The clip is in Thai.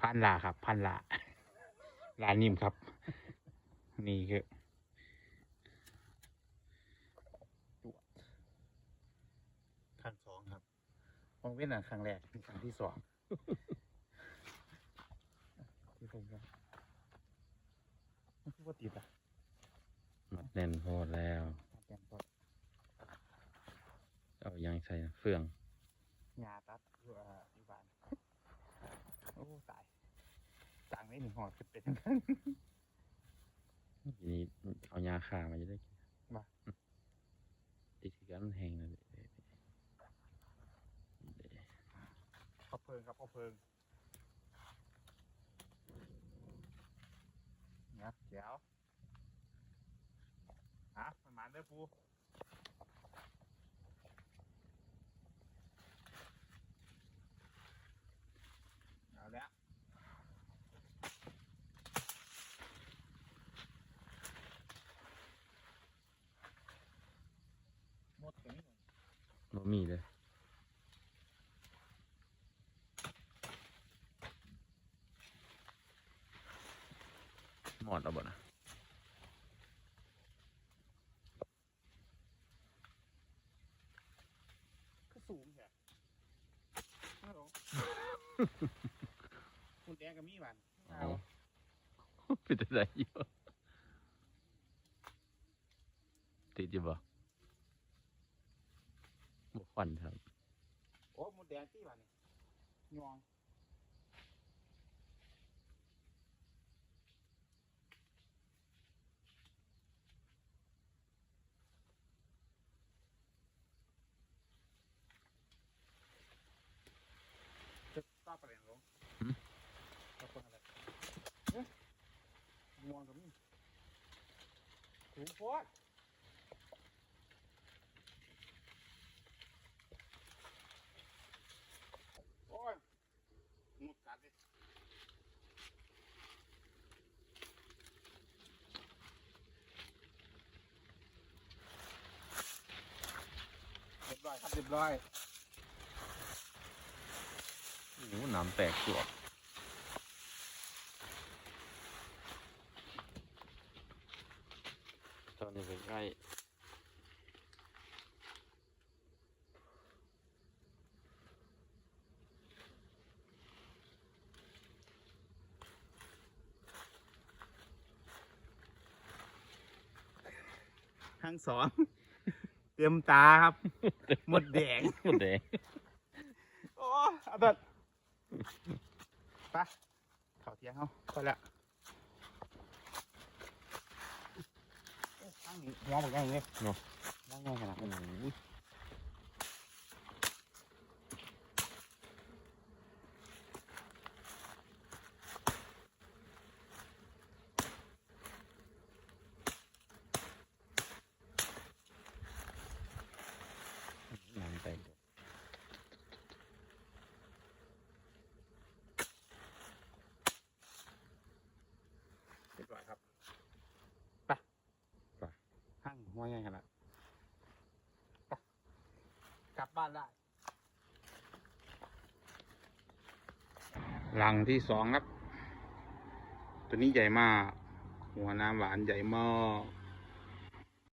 พันลาครับ พันลาลานิ่มครับ นี่คือครั้งสองครับมองเว้นอะครั้งแรกเป็นครั้งที่สองที่ผมว่ามันคือว่าติดอะหมดแน่นโพดแล้วแกนพอดเอายังใส่เฟืองหญ้าตัดอยู่อ่าอยู่บ้าน โอ้ตายต่าง ไม่หนึ่งหอดจะเป็นกัน ทีนี้เอายาขามาจะได้กินมา ติดกันมันแห้งเลยข้าวเพิงครับข้าวเพิงเนี่ยเดี๋ยวฮะมันมาเด้อปูเอาแล้วหมดกันนี่ บ่มีเลยหมดแล้วบ่นะก็สูงแค่ฮัลโหลคุณแดงกับมีมันเอาเป็นอะไรอยู่ติดอยู่บ่ บ่ควันครับ โอ้หมุดแดงที่มันนี่ยองจะต้าไปยังลงต้าคนอะไรเอ๊ะงวงกับมีถูกโพดโอ้ยหมุดกัดดิ เรียบร้อยครับเรียบร้อยโอ้โหน้ำแตกจวบตอนนี้เป็นใกล้ทั้งสอง เตรียมตาครับ หมดแดง หมดแดงโอ้เอาเด็ดไปเข่าเทียงเขาไปละโอ้ตั้งนี้มองแบบนี้เลยเนาะมองง่ายขนาดนั้นน้ำแตก เรียบร้อยครับไปไปห้างมองง่ายขนาดไป กลับบ้านได้หลังที่สองครับ ตัวนี้ใหญ่มาก หัวน้ำหวานใหญ่มาก